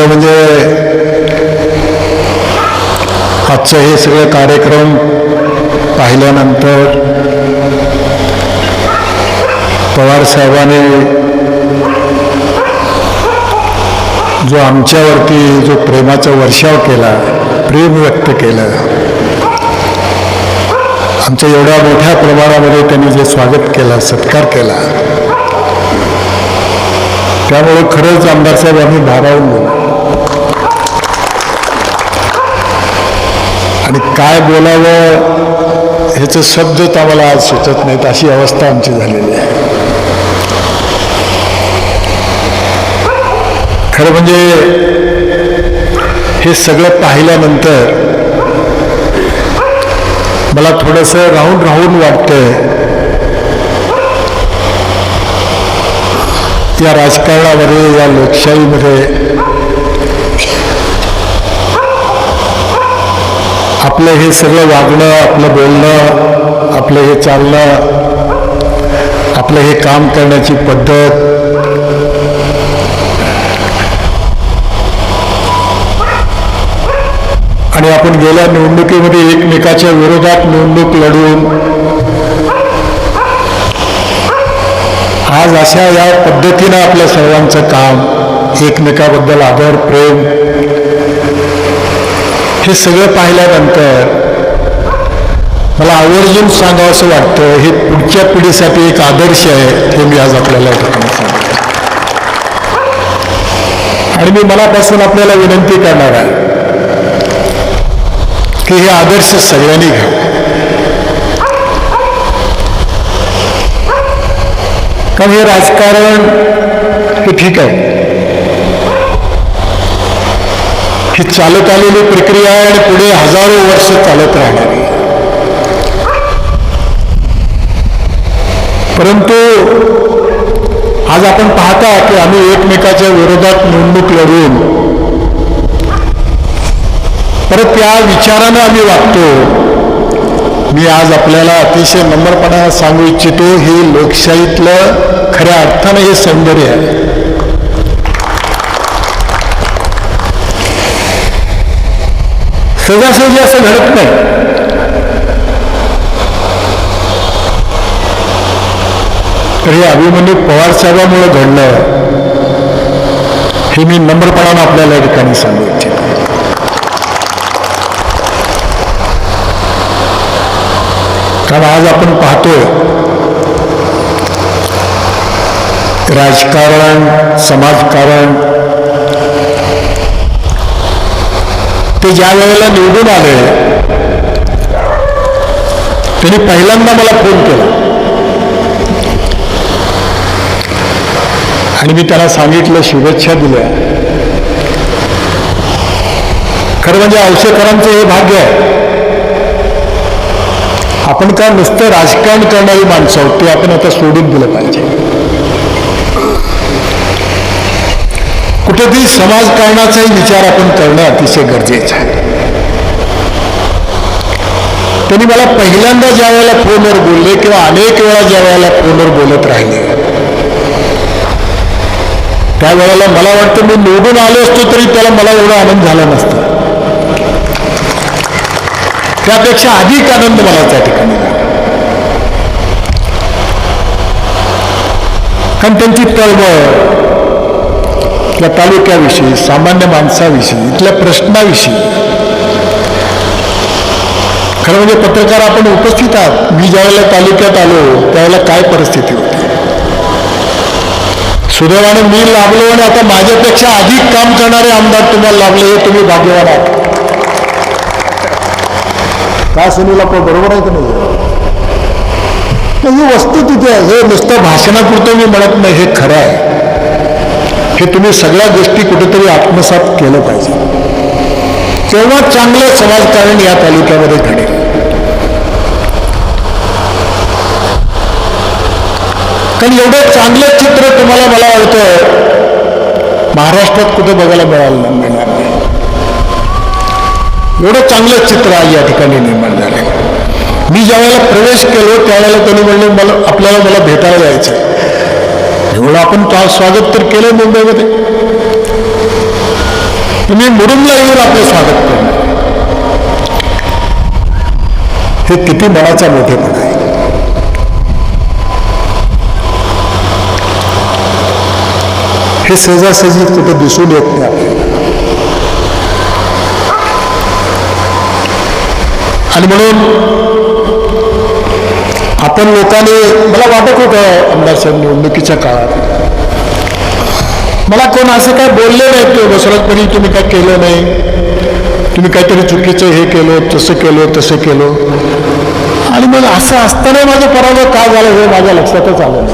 दुसरं म्हणजे आजचं हे सगळे कार्यक्रम पाहिल्यानंतर पवार साहेबांनी जो आमच्यावरती जो प्रेमाचा वर्षाव केला प्रेम व्यक्त केलं आमच्या एवढ्या मोठ्या प्रमाणामध्ये त्यांनी जे स्वागत केला सत्कार केला त्यामुळे खरंच आमदार साहेब आम्ही भारावून गेलो. आणि काय बोलावं ह्याचे शब्दच आम्हाला आज सुचत नाहीत अशी अवस्था आमची झालेली आहे. खरं म्हणजे हे सगळं पाहिल्यानंतर मला थोडंसं राहून राहून वाटतंय या राजकारणामध्ये या लोकशाहीमध्ये आपलं हे सगळं वागणं आपलं बोलणं आपलं हे चालणं आपलं हे काम करण्याची पद्धत. आणि आपण गेल्या निवडणुकीमध्ये एकमेकाच्या विरोधात निवडणूक लढवून आज अशा या पद्धतीनं आपल्या सर्वांचं काम एकमेकाबद्दल आदर प्रेम हे सगळं पाहिल्यानंतर मला आवर्जून सांगावं असं वाटतं हे पुढच्या पिढीसाठी एक आदर्श आहे हे मी आज आपल्याला सांगतो. आणि मी मनापासून आपल्याला विनंती करणार आहे की हे आदर्श सगळ्यांनी घ्या. कारण हे राजकारण हे ठीक आहे. ही चालत आलेली प्रक्रिया आहे आणि पुढे हजारो वर्ष चालत राहणार आहे. परंतु आज आपण पाहता की आम्ही एकमेकाच्या विरोधात निवडणूक लढून परत त्या विचारानं आम्ही वागतो. मी आज आपल्याला अतिशय नम्रपणानं सांगू इच्छितो हे लोकशाहीतलं खऱ्या अर्थानं हे सौंदर्य आहे. सहजासहजी असं घडत नाही. तर हे अभिमन्यू पवार साहेबांमुळे घडलं. हे मी नम्रपणानं आपल्याला या ठिकाणी सांगू इच्छितो. कारण आज आपण पाहतोय राजकारण समाजकारण ते ज्या वेळेला निवडून आले त्यांनी पहिल्यांदा मला फोन केला. आणि मी त्याला सांगितलं शुभेच्छा दिल्या. खरं म्हणजे औषधकरांचं हे भाग्य आहे. आपण का नुसतं राजकारण करणारी माणसं आहोत ते आपण आता सोडून दिलं पाहिजे. कुठेतरी समाजकारणाचाही विचार आपण करणं अतिशय गरजेचं आहे. त्यांनी मला पहिल्यांदा ज्या वेळेला फोनवर बोलले किंवा अनेक वेळा ज्या वेळेला फोनवर बोलत राहिले त्यावेळेला मला वाटतं मी निवडून आलो असतो तरी त्याला मला एवढा आनंद झाला नसता. त्यापेक्षा अधिक आनंद मला त्या ठिकाणी झाला. कारण त्यांची तळमळ या तालुक्याविषयी सामान्य माणसाविषयी इथल्या प्रश्नाविषयी. खरं म्हणजे पत्रकार आपण उपस्थित आहात. मी ज्यावेळेला तालुक्यात आलो त्यावेळेला काय परिस्थिती होती? सुदैवाने मी लाभलो आणि आता माझ्यापेक्षा अधिक काम करणारे आमदार तुम्हाला लाभले हे तुम्ही भाग्यवान आहात. काय सुनील आपण बरोबर आहे की नाही? ही वस्तू तिथे आहे. हे नुसतं भाषणापुरतं मी म्हणत नाही हे खरं आहे. हे तुम्ही सगळ्या गोष्टी कुठेतरी आत्मसात केलं पाहिजे. तेव्हा चांगलं समाजकारण या तालुक्यामध्ये घडेल? कारण एवढं चांगलं चित्र तुम्हाला मला वाटतं महाराष्ट्रात कुठे बघायला मिळालं मिळणार नाही. एवढं चांगलं चित्र आज या ठिकाणी निर्माण झालं मी ज्यावेळेला प्रवेश केलो त्यावेळेला त्यांनी म्हणले मला आपल्याला मला भेटायला जायचं एवढं आपण स्वागत तर केलं मुंबईमध्ये? तुम्ही मुरुमला येऊन आपलं स्वागत करणार हे किती मनाचा मोठेपणा आहे. हे सहजासहजी कुठं दिसून येत नाही आपल्याला. आणि म्हणून आपण लोकांनी मला वाटत होतं आमदार साहेब निवडणुकीच्या काळात. मला कोण असं काय बोलले नाही तो बसरतपणी तुम्ही काय केलं नाही? तुम्ही काहीतरी चुकीचं हे केलं तसं केलं तसं केलं. आणि मग असं असताना माझं पराभव काय झालं हे माझ्या लक्षातच आलं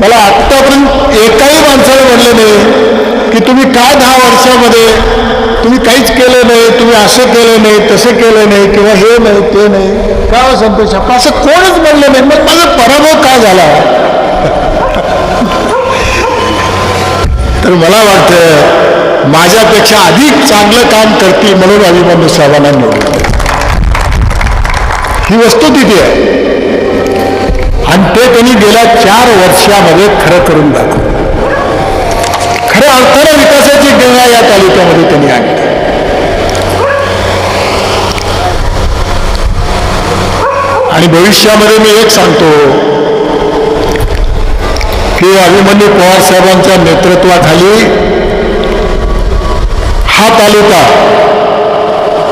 मला आत्तापर्यंत एकाही माणसाने म्हणलं नाही की तुम्ही काय दहा वर्षामध्ये तुम्ही काहीच केलं नाही तुम्ही असं केलं नाही तसं केलं नाही किंवा हे नाही ते नाही. का हो संतोष? अप्पा? असं कोणच म्हणलं नाही. मग माझा पराभव का झाला? तर मला वाटतं माझ्यापेक्षा अधिक चांगलं काम करतील म्हणून अभिमन्यू साहेबांना निवडलं ही वस्तुस्थिती आहे. आणि ते त्यांनी गेल्या चार वर्षामध्ये खरं करून दाखवलं खऱ्या अर्थानं विकासाची गंगा या तालुक्यामध्ये त्यांनी आणली आणि भविष्यामध्ये मी एक सांगतो की अभिमन्यू पवार साहेबांच्या नेतृत्वाखाली हा तालुका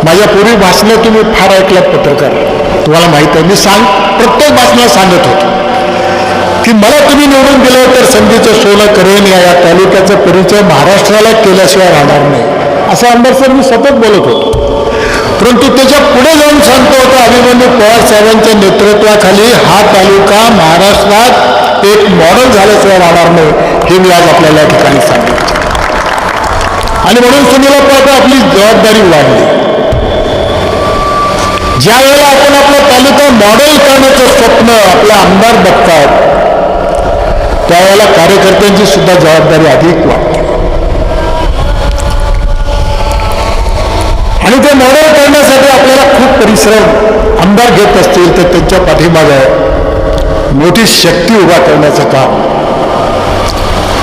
माझ्या पूर्वी भाषणं तुम्ही फार ऐकल्यात पत्रकार. तुम्हाला माहीत आहे. मी सांग प्रत्येक भाषणात सांगत होतो की मला तुम्ही निवडून दिलं तर संधीचं सोनं करेन या या तालुक्याचा परिचय महाराष्ट्राला केल्याशिवाय राहणार नाही. असं आमदार सर मी सतत बोलत होतो. परंतु त्याच्या पुढे जाऊन सांगतो होतो अभिमन्यू पवार साहेबांच्या नेतृत्वाखाली हा तालुका महाराष्ट्रात एक मॉडेल झाल्याशिवाय राहणार नाही हे मी आज आपल्याला या ठिकाणी सांगितलं आणि म्हणून सुनीला पाहता आपली जबाबदारी वाढली. ज्या वेळेला आपण आपला तालुका मॉडेल करण्याचं स्वप्न आपला आमदार बघतात त्यावेळेला कार्यकर्त्यांची सुद्धा जबाबदारी अधिक वाढते आणि ते मॉडेल करण्यासाठी आपल्याला खूप परिश्रम आमदार घेत असतील तर त्यांच्या पाठीमागे मोठी शक्ती उभा करण्याचं काम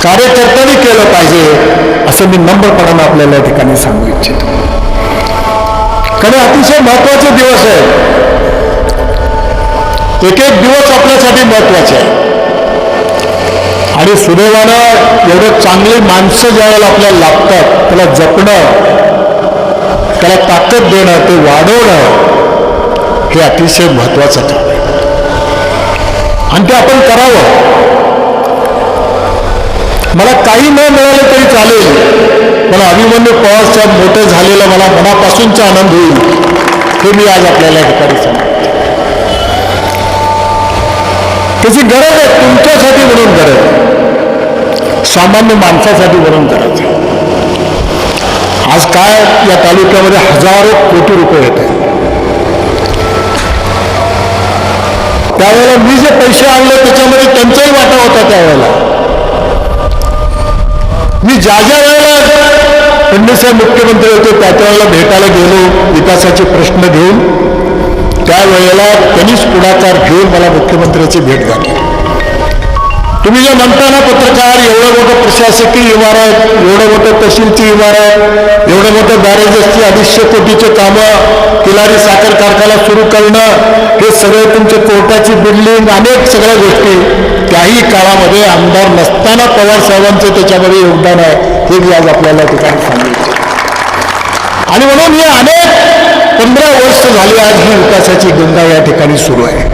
कार्यकर्त्यांनी केलं पाहिजे असं मी नम्रपणानं आपल्याला या ठिकाणी सांगू इच्छितो. कारण अतिशय महत्त्वाचे दिवस आहे एक एक दिवस आपल्यासाठी महत्त्वाचे आहे आणि सुदैवानं एवढे चांगले माणसं ज्यावेळेला आपल्याला लागतात त्याला जपणं त्याला ताकद देणं ते वाढवणं हे अतिशय महत्वाचं काम आहे आणि ते आपण करावं. मला काही न मिळालं तरी चालेल. मला अभिमन्यू पवार मोठं झालेलं मला मनापासूनचा आनंद होईल. हे मी आज आपल्याला ठिकाणी सांगतो त्याची गरज आहे तुमच्यासाठी म्हणून गरज सामान्य माणसासाठी म्हणून गरज आहे. आज काय या तालुक्यामध्ये हजारो कोटी रुपये येत आहे त्यावेळेला मी जे पैसे आणले त्याच्यामध्ये त्यांचाही वाटा होता त्यावेळेला. मी ज्या ज्या वेळेला फडणवीसाहेब मुख्यमंत्री होते त्या त्यावेळेला भेटायला गेलो विकासाचे प्रश्न घेऊन त्यावेळेला त्यांनीच पुढाकार घेऊन मला मुख्यमंत्र्याची भेट घातली तुम्ही जे म्हणता ना पत्रकार एवढं मोठं प्रशासकीय इमारत एवढं मोठं तहसीलची इमारत एवढं मोठं बॅरेजेसची अडीचशे कोटीचे कामं किलारी साखर कारखाना सुरू करणं हे सगळे तुमचे कोर्टाची बिल्डिंग अनेक सगळ्या गोष्टी त्याही काळामध्ये आमदार नसताना पवार साहेबांचं त्याच्यामध्ये योगदान आहे हे मी आज आपल्याला ठिकाणी सांगितलं आणि म्हणून हे अनेक पंधरा वर्ष झाली आज ही विकासाची गंगा या ठिकाणी सुरू आहे.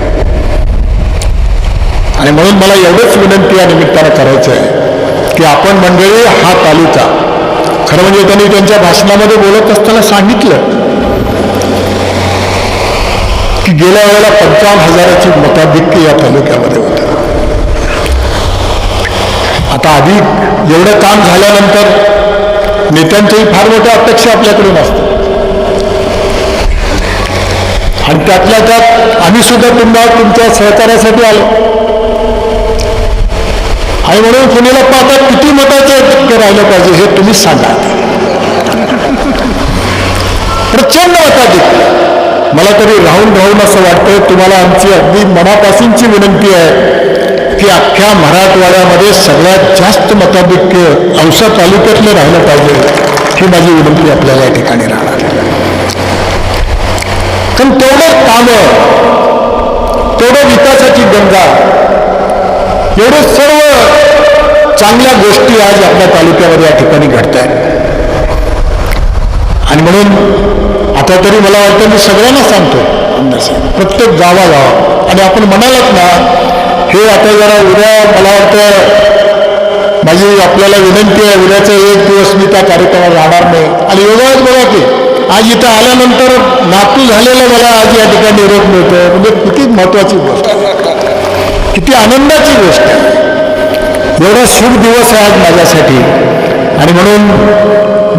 आणि म्हणून मला एवढंच विनंती या निमित्तानं करायचं आहे की आपण मंडळी हा तालुका खरं म्हणजे त्यांनी त्यांच्या भाषणामध्ये बोलत असताना सांगितलं की गेल्या वेळेला पंचावन्न हजाराची मताधिक्य या तालुक्यामध्ये होतं. आता आधी एवढं काम झाल्यानंतर नेत्यांच्याही फार मोठ्या अपेक्षा आपल्याकडून असतात आणि त्यातल्या त्यात आम्ही सुद्धा तुम्हाला तुमच्या सहकार्यासाठी आलो. आणि म्हणून पुण्याला पाहता किती मताचं राहिलं पाहिजे हे तुम्हीच सांगा प्रचंड मताधिक मला तरी राहून राहून असं वाटतं तुम्हाला आमची अगदी मनापासूनची विनंती आहे की अख्ख्या मराठवाड्यामध्ये सगळ्यात जास्त मताधिक्य औसा तालुक्यातलं राहिलं पाहिजे ही माझी विनंती आपल्याला या ठिकाणी राहणार आहे. कारण तेवढं कामं तेवढं विकासाची गंगा एवढे सर्व चांगल्या गोष्टी आज आपल्या तालुक्यामध्ये या ठिकाणी घडत आहेत आणि म्हणून आता तरी मला वाटतं मी सगळ्यांना सांगतो आमदार साहेब, प्रत्येक गावागाव आणि आपण म्हणालात ना हे आता जरा उद्या मला वाटतं माझी आपल्याला विनंती आहे उद्याचा एक दिवस मी त्या कार्यक्रमात राहणार नाही. आणि योगाच बघा की आज इथं आल्यानंतर नातू झालेलं मला आज या ठिकाणी निरोप मिळतो म्हणजे किती महत्वाची गोष्ट आहे. किती आनंदाची गोष्ट. आहे एवढा शुभ दिवस आहे आज माझ्यासाठी. आणि म्हणून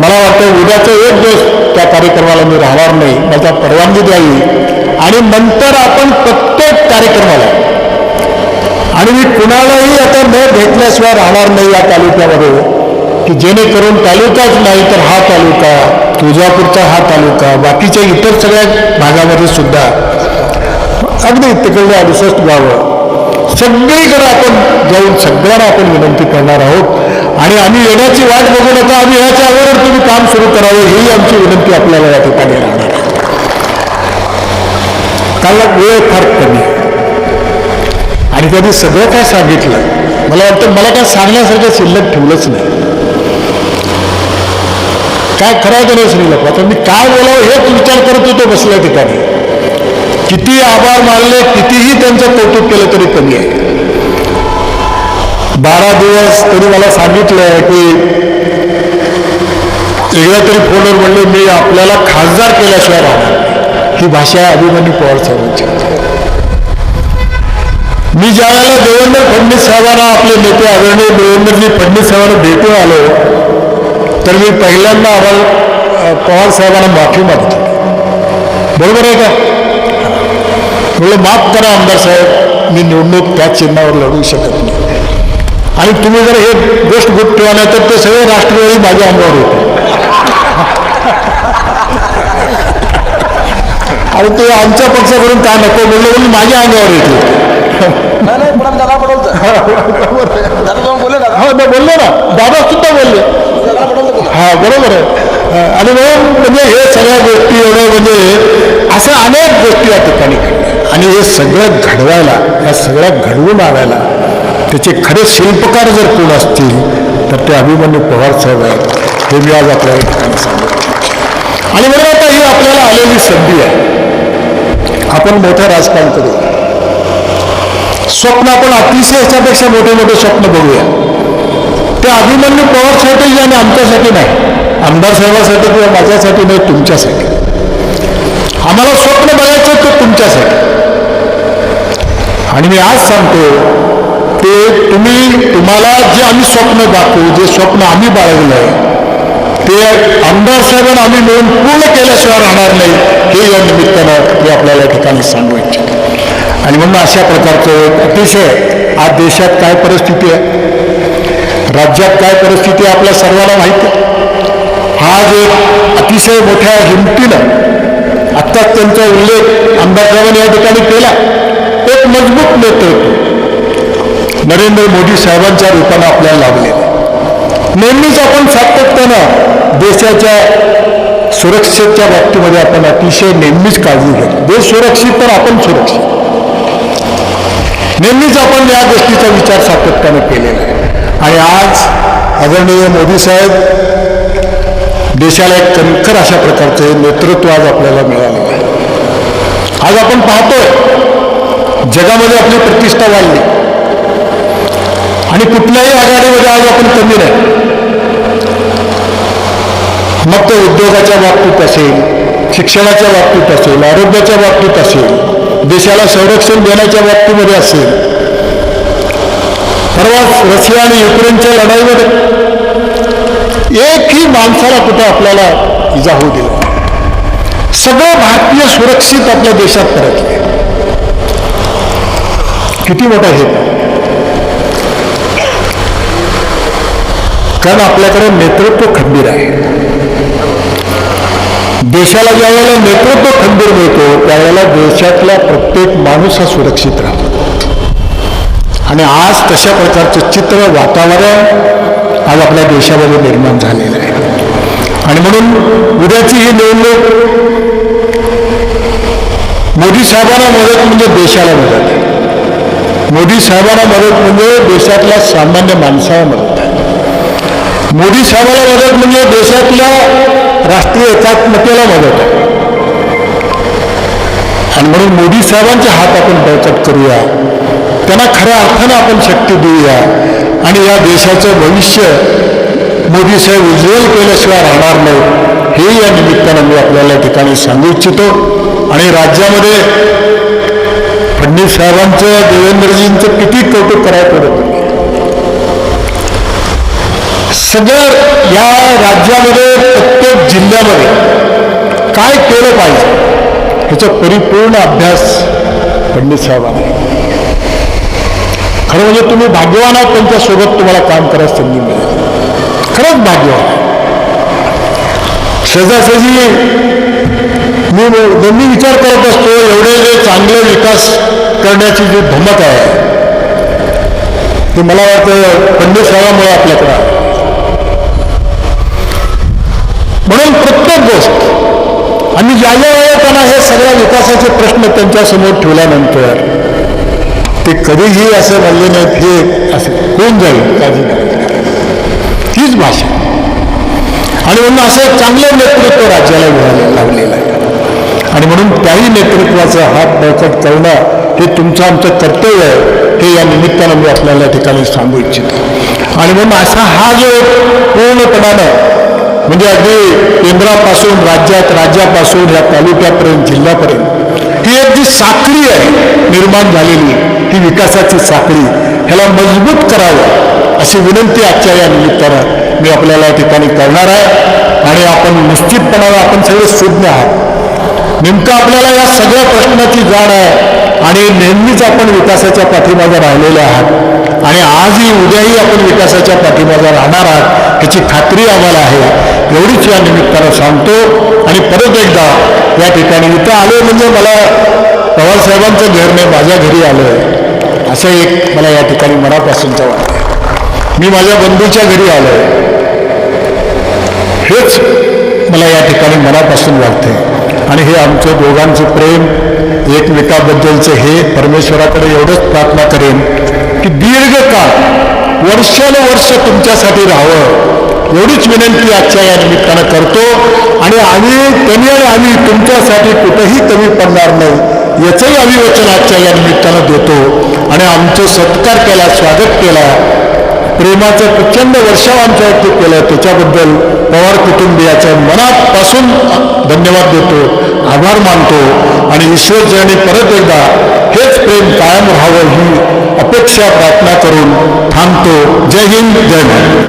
मला वाटतं उद्याचा एक दिवस त्या कार्यक्रमाला मी राहणार नाही माझा परवानगी द्यावी. आणि नंतर आपण प्रत्येक कार्यक्रमाला. आणि मी कुणालाही आता न भेटल्याशिवाय राहणार नाही या तालुक्यामध्ये. की जेणेकरून तालुकाच नाही तर हा तालुका तुळजापूरचा हा तालुका बाकीच्या इतर सगळ्या भागामध्ये सुद्धा अगदी तिकडल्या अडुसष्ट गावं सगळीकडे आपण जाऊन सगळ्यांना आपण विनंती करणार आहोत. आणि आम्ही येण्याची वाट बघू नका आम्ही याच्या अगोदर तुम्ही काम सुरू करावं ही आमची विनंती आपल्याला या ठिकाणी राहणार काल वेळ फार कमी. आणि त्यांनी सगळं काय सांगितलं? मला वाटतं मला काय सांगण्यासारखं शिल्लक ठेवलंच नाही. काय करायचं नाही श्रीलक आता मी काय बोलावं हेच विचार करत होतो बसल्या ठिकाणी. किती आभार मानले कितीही त्यांचं कौतुक केलं तरी कमी आहे. बारा दिवस तरी मला सांगितलं की एकदा तरी फोनवर म्हणले मी आपल्याला खासदार केल्याशिवाय राहणार ही भाषा अभिमन्यू पवार साहेबांची. मी ज्या वेळेला देवेंद्र फडणवीस साहेबांना आपले नेते आदरणीय देवेंद्रजी फडणवीस साहेबांना भेटून आलो तर मी पहिल्यांदा आम्हाला पवार साहेबांना माफी मागितली. बरोबर आहे का? म्हणलं माफ करा आमदार साहेब मी निवडणूक त्याच चिन्हावर लढू शकत नाही आणि तुम्ही जर हे गोष्ट गुप्त ठेवा तर ते सगळे राष्ट्रवादी माझ्या अंगावर होते आणि ते आमच्या पक्षाकडून काय नको बोलले म्हणून माझ्या अंगावर येते नाही बोलले बोललो ना दादा सुद्धा बोलले हा बरोबर आहे आणि म्हणून म्हणजे हे सगळ्या गोष्टी एवढं म्हणजे असं अनेक गोष्टी या ठिकाणी आणि हे सगळं घडवायला या सगळ्या घडवून आणायला त्याचे खरे शिल्पकार जर कोण असतील तर ते अभिमन्यू पवार साहेब आहेत. हे मी आज आपल्या ठिकाणी सांगतो. आणि म्हणून आता ही आपल्याला आलेली संधी आहे. आपण मोठं राजकारण करू. स्वप्न आपण अतिशय याच्यापेक्षा मोठे मोठे स्वप्न बघूया. ते अभिमन्यू पवार साहेब आणि आमच्यासाठी नाही. आमदार साहेबासाठी किंवा माझ्यासाठी नाही तुमच्यासाठी. आम्हाला स्वप्न बघायचं ते तुमच्यासाठी. आणि मी आज सांगतो ते तुम्ही तुम्हाला जे आम्ही स्वप्न दाखवू जे स्वप्न आम्ही बाळगलं आहे ते आमदार साहेबांना आम्ही मिळून पूर्ण केल्याशिवाय राहणार नाही हे या निमित्तानं मी आपल्याला या ठिकाणी सांगू इच्छितो. आणि म्हणून अशा प्रकारचं अतिशय आज देशात काय परिस्थिती आहे राज्यात काय परिस्थिती आहे आपल्या सर्वांना माहिती आहे. हा एक अतिशय मोठ्या हिमतीनं आत्ताच त्यांचा उल्लेख आमदार साहेबांनी या ठिकाणी केला. मजबूत नेते नरेंद्र मोदी साहेबांच्या रूपानं आपल्याला लाभले नेहमीच आपण सातत्यानं देशाच्या सुरक्षेच्या बाबतीमध्ये आपण अतिशय नेहमीच काळजी घेतो. देश सुरक्षित तर आपण सुरक्षित. नेहमीच आपण या गोष्टीचा विचार सातत्यानं केलेला आहे. आणि आज आदरणीय मोदी साहेब देशाला एक कणखर अशा प्रकारचे नेतृत्व आज आपल्याला मिळालेलं आहे. आज आपण पाहतोय जगामध्ये आपली प्रतिष्ठा वाढली. आणि कुठल्याही आघाडीमध्ये आज आपण कमी नाही. मग ते उद्योगाच्या बाबतीत असेल शिक्षणाच्या बाबतीत असेल आरोग्याच्या बाबतीत असेल देशाला संरक्षण देण्याच्या बाबतीमध्ये असेल. परवाच रशिया आणि युक्रेनच्या लढाईमध्ये एकही माणसाला कुठं आपल्याला इजा होऊ दिली सगळं भारतीय सुरक्षित आपल्या देशात परतले. किती मोठा हे? कारण आपल्याकडे नेतृत्व खंबीर आहे. देशाला ज्या वेळेला नेतृत्व खंबीर मिळतो त्यावेळेला देशातला प्रत्येक माणूस हा सुरक्षित राहतो. आणि आज तशा प्रकारचं चित्र वातावरण आज आपल्या देशामध्ये निर्माण झालेलं आहे. आणि म्हणून उद्याची ही निवडणूक मोदी साहेबांना मदत म्हणजे देशाला मदत मोदी साहेबांना मदत म्हणजे देशातल्या सामान्य माणसाला मदत. आहे मोदी साहेबाला मदत म्हणजे देशातल्या राष्ट्रीय एकात्मतेला मदत. आहे आणि म्हणून मोदी साहेबांचे हात आपण बळकट करूया. त्यांना खऱ्या अर्थानं आपण शक्ती देऊया. आणि या देशाचं भविष्य मोदी साहेब उज्ज्वल केल्याशिवाय राहणार नाही. हे या निमित्तानं मी आपल्याला या ठिकाणी सांगू इच्छितो. आणि राज्यामध्ये फडणवीस साहेबांचं देवेंद्रजींचं किती कौतुक करायचं पडत सगळं या राज्यामध्ये प्रत्येक जिल्ह्यामध्ये काय केलं पाहिजे ह्याचा परिपूर्ण अभ्यास फडणवीस साहेबांनी खरं म्हणजे तुम्ही भाग्यवान आहात त्यांच्यासोबत तुम्हाला काम करायला संधी मिळेल. खरंच भाग्यवान सहजासहजी मी नेहमी विचार करत असतो एवढे जे चांगले विकास करण्याची जी धमक आहे ते मला वाटतं फडणवीस आपल्याकडं आपल्याकडे आहे. म्हणून प्रत्येक गोष्ट आणि ज्या ज्या वेळेला त्यांना हे सगळ्या विकासाचे प्रश्न त्यांच्यासमोर ठेवल्यानंतर ते कधीही असं म्हणले नाहीत हे असे होऊन जाईल काळजी तीच भाषा. आणि म्हणून असं चांगलं नेतृत्व राज्याला मिळालं लावलेलं आहे. आणि म्हणून त्याही नेतृत्वाचा हात बळकट करणं हे तुमचं आमचं कर्तव्य आहे. हे या निमित्तानं मी आपल्याला या ठिकाणी सांगू इच्छितो. आणि म्हणून असा हा जो पूर्णपणानं म्हणजे अगदी केंद्रापासून राज्यात राज्यापासून या तालुक्यापर्यंत जिल्ह्यापर्यंत ही एक जी साखळी आहे निर्माण झालेली ही विकासाची साखळी ह्याला मजबूत करावं अशी विनंती आजच्या या निमित्तानं मी आपल्याला या ठिकाणी करणार आहे. आणि आपण निश्चितपणानं आपण सगळे सुज्ञ आहात. नेमकं आपल्याला या सगळ्या प्रश्नाची जाण आहे आणि नेहमीच आपण विकासाच्या पाठीमागे राहिलेले आहात. आणि आजही उद्याही आपण विकासाच्या पाठीमागे राहणार आहात याची खात्री आम्हाला आहे. एवढीच या निमित्तानं सांगतो आणि परत एकदा या ठिकाणी इथं आलो म्हणजे मला पवारसाहेबांचं घर नाही माझ्या घरी आलो आहे असं एक मला या ठिकाणी मनापासूनचं वाटतं मी माझ्या बंधूच्या घरी आलो आहे हेच मला या ठिकाणी मनापासून वाटते आणि हे आमचं दोघांचं प्रेम एकमेकाबद्दलचं हे परमेश्वराकडे एवढंच प्रार्थना करेन की दीर्घकाळ वर्षानुवर्ष तुमच्यासाठी राहावं. एवढीच विनंती आजच्या या निमित्तानं करतो आणि आम्ही त्यांनी आणि आम्ही तुमच्यासाठी कुठंही कमी पडणार नाही याचंही अभिवचन आजच्या या निमित्तानं देतो. आणि आमचं सत्कार केला स्वागत केला. प्रेमाचं प्रचंड वर्षाव आमच्यावरती केलं. त्याच्याबद्दल पवार कुटुंबियाचं मनापासून धन्यवाद देतो आभार मानतो आणि ईश्वरचरणी परत एकदा हेच प्रेम कायम राहावं ही अपेक्षा प्रार्थना करून थांबतो. जय हिंद जय भारत